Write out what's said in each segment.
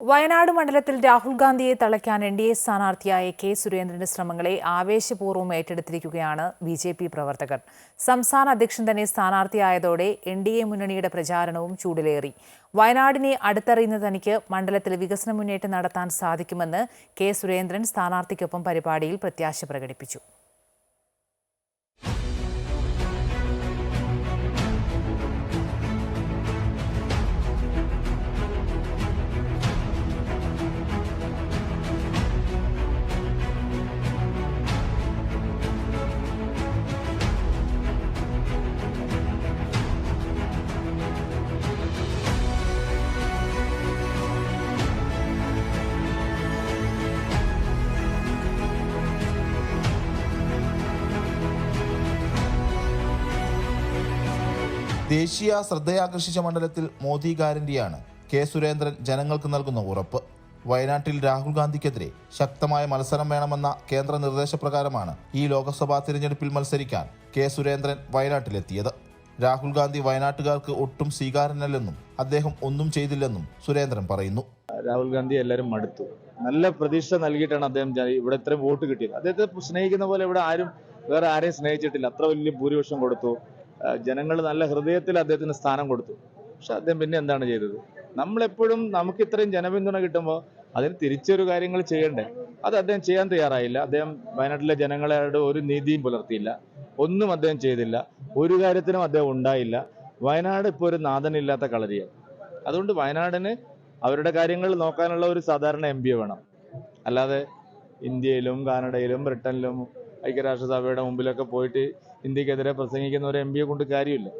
വയനാട് മണ്ഡലത്തിൽ രാഹുൽ ഗാന്ധിയെ തളയ്ക്കാൻ എൻ ഡി എ സ്ഥാനാർത്ഥിയായ കെ സുരേന്ദ്രന്റെ ശ്രമങ്ങളെ ആവേശപൂർവം ഏറ്റെടുത്തിരിക്കുകയാണ് ബി ജെ പി പ്രവർത്തകർ. സംസ്ഥാന അധ്യക്ഷൻ തന്നെ സ്ഥാനാർത്ഥിയായതോടെ എൻ ഡി എ മുന്നണിയുടെ പ്രചാരണവും ചൂടിലേറി. വയനാടിനെ അടുത്തറിയുന്ന തനിക്ക് മണ്ഡലത്തിൽ വികസന മുന്നേറ്റം നടത്താൻ സാധിക്കുമെന്ന് കെ സുരേന്ദ്രൻ സ്ഥാനാർത്ഥിക്കൊപ്പം പരിപാടിയിൽ പ്രത്യാശ പ്രകടിപ്പിച്ചു. ദേശീയ ശ്രദ്ധയാകർഷിച്ച മണ്ഡലത്തിൽ മോദി ഗ്യാരണ്ടിയാണ്. കെ സുരേന്ദ്രൻ ജനങ്ങൾക്ക് നൽകുന്ന ഉറപ്പ്. വയനാട്ടിൽ രാഹുൽ ഗാന്ധിക്കെതിരെ ശക്തമായ മത്സരം വേണമെന്ന കേന്ദ്ര നിർദ്ദേശപ്രകാരമാണ് ഈ ലോക്സഭാ തിരഞ്ഞെടുപ്പിൽ മത്സരിക്കാൻ കെ സുരേന്ദ്രൻ വയനാട്ടിലെത്തിയത്. രാഹുൽ ഗാന്ധി വയനാട്ടുകാർക്ക് ഒട്ടും സ്വീകാരനല്ലെന്നും അദ്ദേഹം ഒന്നും ചെയ്തില്ലെന്നും സുരേന്ദ്രൻ പറയുന്നു. രാഹുൽ ഗാന്ധി എല്ലാവരും മടുത്തു. നല്ല പ്രതീക്ഷ നൽകിയിട്ടാണ് അദ്ദേഹം ഇവിടെ ഇത്രയും വോട്ട് കിട്ടിയത്. അദ്ദേഹത്തെ സ്നേഹിക്കുന്ന പോലെ ഇവിടെ ആരും വേറെ ആരെയും സ്നേഹിച്ചിട്ടില്ല. അത്ര വലിയ ഭൂരിപക്ഷം കൊടുത്തു. ജനങ്ങൾ നല്ല ഹൃദയത്തിൽ അദ്ദേഹത്തിന് സ്ഥാനം കൊടുത്തു. പക്ഷെ അദ്ദേഹം പിന്നെ എന്താണ് ചെയ്തത്? നമ്മളെപ്പോഴും നമുക്ക് ഇത്രയും ജനപിന്തുണ കിട്ടുമ്പോൾ അതിന് തിരിച്ചൊരു കാര്യങ്ങൾ ചെയ്യണ്ടേ? അത് അദ്ദേഹം ചെയ്യാൻ തയ്യാറായില്ല. അദ്ദേഹം വയനാട്ടിലെ ജനങ്ങളോട് ഒരു നീതിയും പുലർത്തിയില്ല. ഒന്നും അദ്ദേഹം ചെയ്തില്ല. ഒരു കാര്യത്തിനും അദ്ദേഹം ഉണ്ടായില്ല. വയനാട് ഇപ്പോൾ ഒരു നാഥനില്ലാത്ത കളരിയാണ്. അതുകൊണ്ട് വയനാടിന് അവരുടെ കാര്യങ്ങൾ നോക്കാനുള്ള ഒരു സാധാരണ എം വേണം. അല്ലാതെ ഇന്ത്യയിലും കാനഡയിലും ബ്രിട്ടനിലും ഐക്യരാഷ്ട്രസഭയുടെ മുമ്പിലൊക്കെ പോയിട്ട് ഇന്ത്യക്കെതിരെ പ്രസംഗിക്കുന്ന ഒരു എം പിയെ കൊണ്ട് കാര്യമില്ല.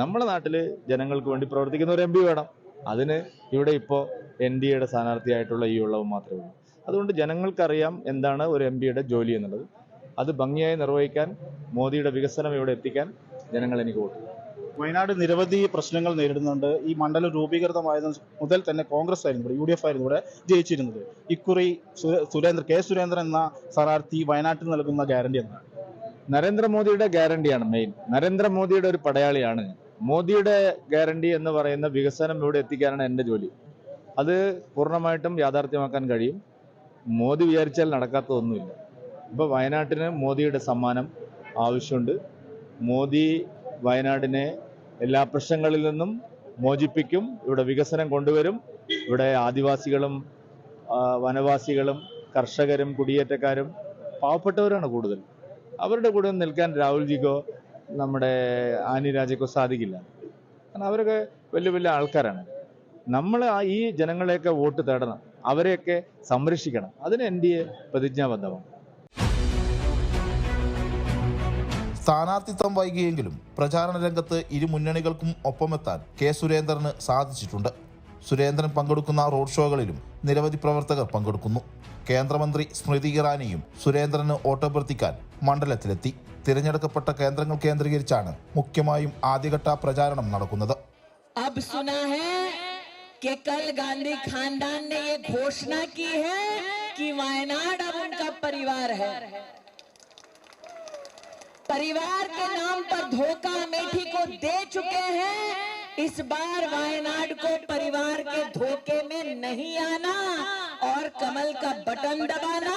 നമ്മുടെ നാട്ടിൽ ജനങ്ങൾക്ക് വേണ്ടി പ്രവർത്തിക്കുന്ന ഒരു എം പി വേണം. അതിന് ഇവിടെ ഇപ്പോൾ എൻ ഡി എയുടെ സ്ഥാനാർത്ഥിയായിട്ടുള്ള ഈ ഉള്ളവ് മാത്രമേ ഉള്ളൂ. അതുകൊണ്ട് ജനങ്ങൾക്കറിയാം എന്താണ് ഒരു എം പിയുടെ ജോലി എന്നുള്ളത്. അത് ഭംഗിയായി നിർവഹിക്കാൻ മോദിയുടെ വികസനം ഇവിടെ എത്തിക്കാൻ ജനങ്ങൾ എനിക്ക് വോട്ട്. വയനാട് നിരവധി പ്രശ്നങ്ങൾ നേരിടുന്നുണ്ട്. ഈ മണ്ഡലം രൂപീകൃതമായത് മുതൽ തന്നെ കോൺഗ്രസ് ആയിരുന്നു യു ഡി എഫ് ആയിരുന്നു ഇവിടെ ജയിച്ചിരുന്നത്. ഇക്കുറി സുരേന്ദ്ര കെ. സുരേന്ദ്രൻ എന്ന സ്ഥാനാർത്ഥി വയനാട്ടിൽ നൽകുന്ന ഗ്യാരണ്ടി എന്താണ്? നരേന്ദ്രമോദിയുടെ ഗ്യാരണ്ടിയാണ് മെയിൻ നരേന്ദ്രമോദിയുടെ ഒരു പടയാളിയാണ് മോദിയുടെ ഗ്യാരണ്ടി എന്ന് പറയുന്ന വികസനം ഇവിടെ എത്തിക്കാനാണ് എന്റെ ജോലി. അത് പൂർണമായിട്ടും യാഥാർത്ഥ്യമാക്കാൻ കഴിയും. മോദി വിചാരിച്ചാൽ നടക്കാത്തതൊന്നുമില്ല. ഇപ്പോൾ വയനാട്ടിന് മോദിയുടെ സമ്മാനം ആവശ്യമുണ്ട്. മോദി വയനാടിനെ എല്ലാ പ്രശ്നങ്ങളിൽ നിന്നും മോചിപ്പിക്കും ഇവിടെ വികസനം കൊണ്ടുവരും. ഇവിടെ ആദിവാസികളും വനവാസികളും കർഷകരും കുടിയേറ്റക്കാരും പാവപ്പെട്ടവരാണ് കൂടുതൽ. അവരുടെ കൂടെ നിൽക്കാൻ രാഹുൽജിക്കോ നമ്മുടെ ആനി രാജയ്ക്കോ സാധിക്കില്ല. കാരണം അവരൊക്കെ വലിയ വലിയ ആൾക്കാരാണ്. നമ്മൾ ആ ഈ ജനങ്ങളെയൊക്കെ വോട്ട് തേടണം. അവരെയൊക്കെ സംരക്ഷിക്കണം. അതിന് എൻ ഡി എ പ്രതിജ്ഞാബദ്ധമാണ്. സ്ഥാനാർത്ഥിത്വം വൈകിയെങ്കിലും പ്രചാരണ രംഗത്ത് ഇരു മുന്നണികൾക്കും ഒപ്പമെത്താൻ കെ സുരേന്ദ്രന് സാധിച്ചിട്ടുണ്ട് സുരേന്ദ്രൻ പങ്കെടുക്കുന്ന റോഡ് ഷോകളിലും നിരവധി പ്രവർത്തകർ പങ്കെടുക്കുന്നു കേന്ദ്രമന്ത്രി സ്മൃതി ഇറാനിയും സുരേന്ദ്രന് വോട്ടഭ്യർത്ഥിക്കാൻ മണ്ഡലത്തിലെത്തി തിരഞ്ഞെടുക്കപ്പെട്ട കേന്ദ്രങ്ങൾ കേന്ദ്രീകരിച്ചാണ് മുഖ്യമായും ആദ്യഘട്ട പ്രചാരണം നടക്കുന്നത് अब सुना है कि कल गांधी खानदान ने ये घोषणा की है कि वायनाड अब उनका परिवार है परिवार के नाम पर धोखा अमेठी को दे चुके हैं। इस बार वायनाड को परिवार के धोखे में नहीं आना और कमल का बटन दबाना।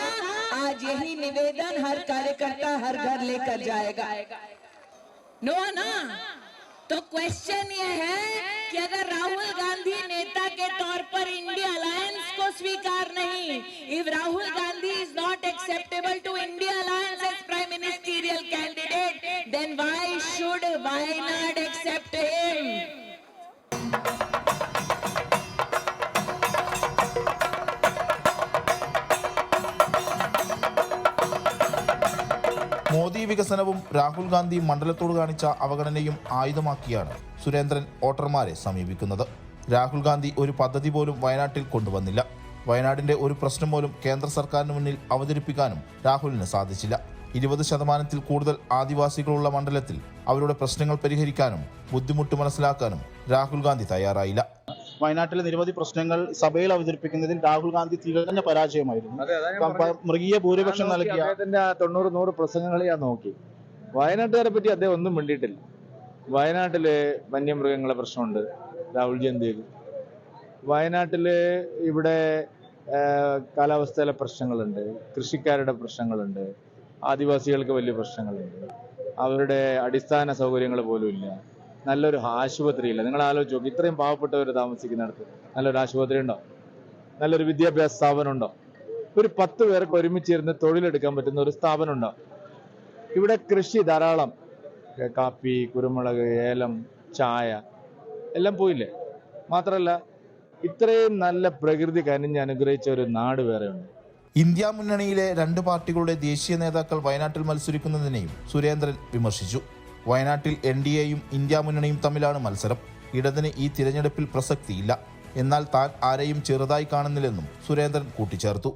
आज यही निवेदन हर कार्यकर्ता हर घर लेकर जाएगा। नो ना? तो क्वेश्चन ये है कि अगर राहुल गांधी नेता के तौर पर इंडिया अलायंस को स्वीकार नहीं if Rahul Gandhi is not acceptable Modi വികസനവും രാഹുൽ ഗാന്ധി മണ്ഡലത്തോട് കാണിച്ച അവഗണനയും ആയുധമാക്കിയാണ് സുരേന്ദ്രൻ വോട്ടർമാരെ സമീപിക്കുന്നത്. രാഹുൽ ഗാന്ധി ഒരു പദ്ധതി പോലും വയനാട്ടിൽ കൊണ്ടുവന്നില്ല. വയനാടിന്റെ ഒരു പ്രശ്നം പോലും കേന്ദ്ര സർക്കാരിന് മുന്നിൽ അവതരിപ്പിക്കാനും രാഹുലിന് സാധിച്ചില്ല. ഇരുപത് ശതമാനത്തിൽ കൂടുതൽ ആദിവാസികളുള്ള മണ്ഡലത്തിൽ അവരുടെ പ്രശ്നങ്ങൾ പരിഹരിക്കാനും ബുദ്ധിമുട്ട് മനസ്സിലാക്കാനും രാഹുൽ ഗാന്ധി തയ്യാറായില്ല. വയനാട്ടിലെ നിരവധി പ്രശ്നങ്ങൾ സഭയിൽ അവതരിപ്പിക്കുന്നതിൽ രാഹുൽ ഗാന്ധി തികഞ്ഞ പരാജയമായിരുന്നു. മൃഗീയ ഭൂരിപക്ഷം നൽകിയ അദ്ദേഹത്തിന്റെ തൊണ്ണൂറ് നൂറ് പ്രസംഗങ്ങൾ ഞാൻ നോക്കി. വയനാട്ടുകാരെ പറ്റി അദ്ദേഹം ഒന്നും മിണ്ടിയിട്ടില്ല. വയനാട്ടിൽ വന്യമൃഗങ്ങളെ പ്രശ്നമുണ്ട്. രാഹുൽ ഗാന്ധി വയനാട്ടിൽ ഇവിടെ കാലാവസ്ഥയിലെ പ്രശ്നങ്ങളുണ്ട്. കൃഷിക്കാരുടെ പ്രശ്നങ്ങളുണ്ട്. ആദിവാസികൾക്ക് വലിയ പ്രശ്നങ്ങളുണ്ട്. അവരുടെ അടിസ്ഥാന സൗകര്യങ്ങൾ പോലും ഇല്ല. നല്ലൊരു ആശുപത്രി ഇല്ല നിങ്ങൾ ആലോചിച്ച് നോക്കി. ഇത്രയും പാവപ്പെട്ടവർ താമസിക്കുന്നിടത്ത് നല്ലൊരു ആശുപത്രി ഉണ്ടോ? നല്ലൊരു വിദ്യാഭ്യാസ സ്ഥാപനം ഉണ്ടോ ഒരു പത്ത് പേർക്ക് ഒരുമിച്ചിരുന്ന് തൊഴിലെടുക്കാൻ പറ്റുന്ന ഒരു സ്ഥാപനം ഉണ്ടോ ഇവിടെ കൃഷി ധാരാളം. കാപ്പി കുരുമുളക് ഏലം ചായ എല്ലാം പോയില്ലേ? മാത്രമല്ല ഇത്രയും നല്ല പ്രകൃതി കനിഞ്ഞ് അനുഗ്രഹിച്ച ഒരു നാട് വേറെയുണ്ട്. ഇന്ത്യ മുന്നണിയിലെ രണ്ട് പാർട്ടികളുടെ ദേശീയ നേതാക്കൾ വയനാട്ടിൽ മത്സരിക്കുന്നതിനെയും സുരേന്ദ്രൻ വിമർശിച്ചു. വയനാട്ടിൽ എൻ ഡി എയും ഇന്ത്യ മുന്നണിയും തമ്മിലാണ് മത്സരം. ഇടതിന് ഈ തിരഞ്ഞെടുപ്പിൽ പ്രസക്തിയില്ല. എന്നാൽ താൻ ആരെയും ചെറുതായി കാണുന്നില്ലെന്നും സുരേന്ദ്രൻ കൂട്ടിച്ചേർത്തു.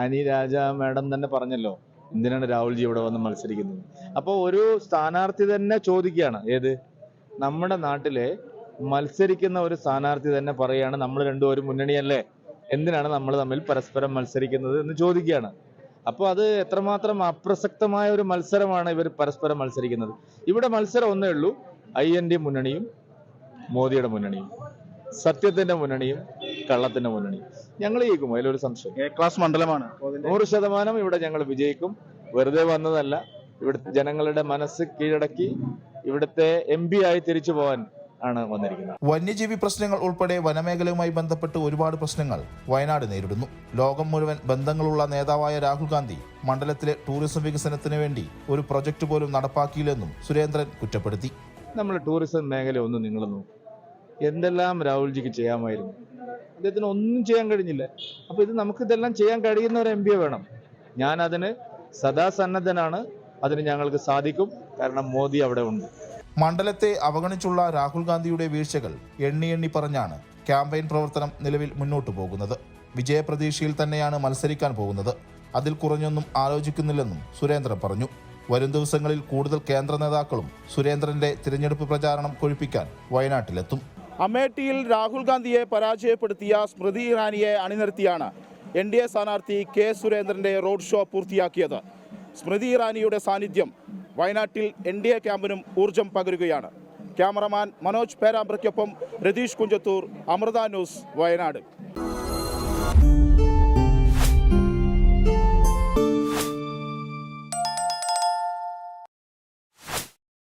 ആനി രാജ മാഡം തന്നെ പറഞ്ഞല്ലോ എന്തിനാണ് രാഹുൽജി ഇവിടെ വന്ന് മത്സരിക്കുന്നത്? അപ്പോൾ ഒരു സ്ഥാനാർത്ഥി തന്നെ ചോദിക്കുകയാണ് ഏത്? നമ്മുടെ നാട്ടിലെ മത്സരിക്കുന്ന ഒരു സ്ഥാനാർത്ഥി തന്നെ പറയാണ് നമ്മൾ രണ്ടുപേരും മുന്നണിയല്ലേ? എന്തിനാണ് നമ്മൾ തമ്മിൽ പരസ്പരം മത്സരിക്കുന്നത്? എന്ന് ചോദിക്കുകയാണ്. അപ്പോൾ അത് എത്രമാത്രം അപ്രസക്തമായ ഒരു മത്സരമാണ് ഇവർ പരസ്പരം മത്സരിക്കുന്നത്. ഇവിടെ മത്സരം ഒന്നേ ഉള്ളൂ. ഐ എൻ ഡി മുന്നണിയും മോദിയുടെ മുന്നണിയും സത്യത്തിന്റെ മുന്നണിയും കള്ളത്തിന്റെ മുന്നണിയും. ഞങ്ങൾ ജയിക്കും അതിലൊരു സംശയം എ ക്ലാസ് മണ്ഡലമാണ്. നൂറ് ശതമാനം ഇവിടെ ഞങ്ങൾ വിജയിക്കും. വെറുതെ വന്നതല്ല. ഇവിടുത്തെ ജനങ്ങളുടെ മനസ്സ് കീഴടക്കി ഇവിടുത്തെ എം പി ആയി തിരിച്ചു പോകാൻ ആണ് വന്നിരിക്കുന്നത്. വന്യജീവി പ്രശ്നങ്ങൾ ഉൾപ്പെടെ വനമേഖലയുമായി ബന്ധപ്പെട്ട് ഒരുപാട് പ്രശ്നങ്ങൾ വയനാട് നേരിടുന്നു. ലോകം മുഴുവൻ ബന്ധങ്ങളുള്ള നേതാവായ രാഹുൽ ഗാന്ധി മണ്ഡലത്തിലെ ടൂറിസം വികസനത്തിന് വേണ്ടി ഒരു പ്രൊജക്ട് പോലും നടപ്പാക്കിയില്ലെന്നും സുരേന്ദ്രൻ കുറ്റപ്പെടുത്തി. നമ്മൾ ടൂറിസം മേഖല ഒന്ന് നിങ്ങൾ നോക്കും. എന്തെല്ലാം രാഹുൽജിക്ക് ചെയ്യാമായിരുന്നു. അദ്ദേഹത്തിന് ഒന്നും ചെയ്യാൻ കഴിഞ്ഞില്ല. അപ്പൊ ഇത് നമുക്ക് ഇതെല്ലാം ചെയ്യാൻ കഴിയുന്ന ഒരു എം പിയെ വേണം. ഞാൻ അതിന് സദാസന്നദ്ധനാണ്. അതിന് ഞങ്ങൾക്ക് സാധിക്കും. കാരണം മോദി അവിടെ ഉണ്ട്. മണ്ഡലത്തെ അവഗണിച്ചുള്ള രാഹുൽ ഗാന്ധിയുടെ വീഴ്ചകൾ എണ്ണി എണ്ണി പറഞ്ഞാണ് ക്യാമ്പയിൻ പ്രവർത്തനം നിലവിൽ മുന്നോട്ടു പോകുന്നത്. വിജയപ്രതീക്ഷയിൽ തന്നെയാണ് മത്സരിക്കാൻ പോകുന്നത്. അതിൽ കുറഞ്ഞൊന്നും ആലോചിക്കുന്നില്ലെന്നും സുരേന്ദ്രൻ പറഞ്ഞു. വരും ദിവസങ്ങളിൽ കൂടുതൽ കേന്ദ്ര നേതാക്കളും സുരേന്ദ്രന്റെ തിരഞ്ഞെടുപ്പ് പ്രചാരണം കൊഴിപ്പിക്കാൻ വയനാട്ടിലെത്തും. അമേഠിയിൽ രാഹുൽ ഗാന്ധിയെ പരാജയപ്പെടുത്തിയ സ്മൃതി ഇറാനിയെ അണിനിർത്തിയാണ് എൻ ഡി എ സ്ഥാനാർത്ഥി കെ സുരേന്ദ്രന്റെ റോഡ് ഷോ പൂർത്തിയാക്കിയത്. സ്മൃതി ഇറാനിയുടെ സാന്നിധ്യം വയനാട്ടിൽ എൻ ഡി എ ക്യാമ്പിനും ഊർജം പകരുകയാണ്. ക്യാമറമാൻ മനോജ് പേരാമ്പ്രയ്ക്കൊപ്പം രതീഷ് കുഞ്ചത്തൂർ അമൃത ന്യൂസ് വയനാട്.